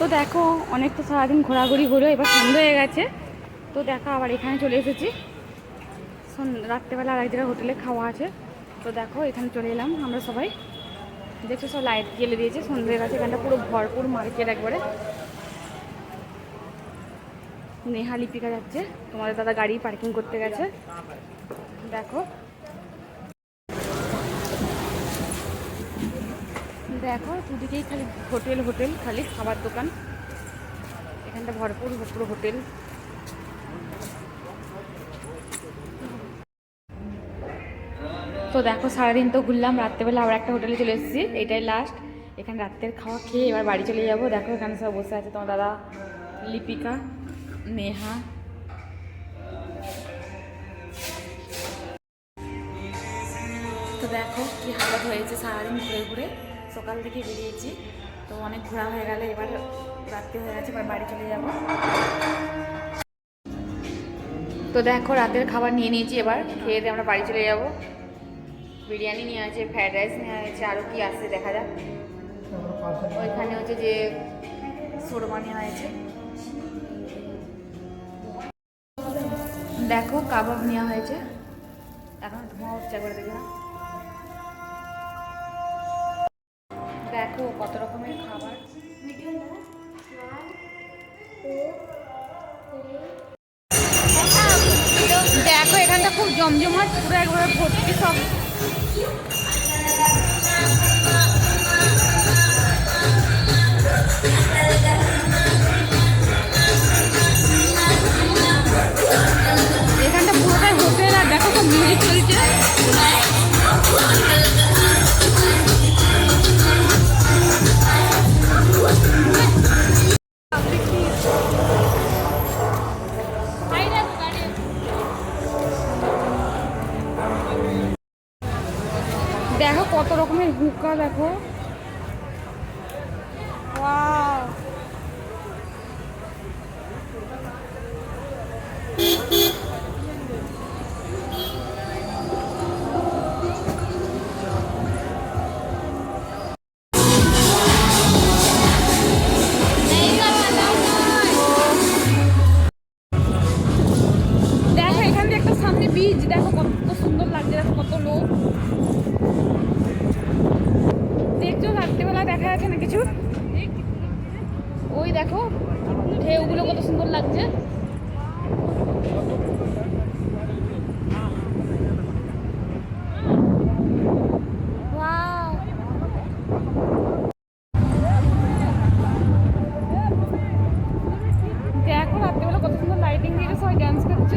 তো দেখো অনেক তো সারাদিন ঘোরাঘুরি হলো, এবার সন্ধ্যা হয়ে গেছে। তো দেখো, আবার এখানে চলে এসেছি। রাত্রেবেলা আর এক জায়গায় হোটেলে খাওয়া আছে। তো দেখো, এখানে চলে এলাম আমরা সবাই। দেখছ, সব লাইট জ্বেলে দিয়েছে সন্ধ্যে গেছে, এখানটা পুরো ভরপুর মার্কেট একবারে। নেহা লিপিকা যাচ্ছে, তোমাদের দাদা গাড়ি পার্কিং করতে গেছে। দেখো দেখো, দুদিকেই খালি হোটেল হোটেল, খালি খাবার দোকান। এখানটা ভরপুর, পুরো হোটেল। তো দেখো, সারাদিন তো ঘুরলাম, রাত্রেবেলা আবার একটা হোটেলে চলে এসেছি, এটাই লাস্ট এখানে রাত্রের খাওয়া খেয়ে এবার বাড়ি চলে যাব। দেখো, এখানে সব বসে আছে তোমার দাদা লিপিকা, নেহা। তো দেখো, কি হালত হয়েছে সারাদিন ঘুরে ঘুরে। সকাল থেকে বেরিয়েছি। তো অনেক ঘোরা হয়ে গেলে, এবার রাত্রি হয়ে গেছে, এবার বাড়ি চলে যাব। তো দেখো, রাতের খাবার নিয়ে নিয়েছি এবার। খেয়ে দিয়ে আমরা বাড়ি চলে যাব। বিরিয়ানি নিয়ে আছে ফ্রাইড রাইস নিয়ে আছে আরও কি আসছে দেখা যাক। ওইখানে হচ্ছে যে শোরমা নেওয়া হয়েছে দেখো, কাবাব নেওয়া হয়েছে। এখন ধোঁয়া হচ্ছে করে দেখে দেখো কত রকমের খাবার। দেখো এখানটা খুব জমজমাট পুরো একবারে ভর্তি সব। রকমের হুকা দেখো. দেখো, এখান একটা সামনে বীজ দেখো কত সুন্দর লাগছে, দেখো কত লোক রাত্রিবেলা দেখা যাচ্ছে না কিছু? ওই দেখো, ঢেউগুলো কত সুন্দর লাগছে। দেখো রাত্রিবেলা কত সুন্দর লাইটিং দিয়ে সবাই ডান্স করছে।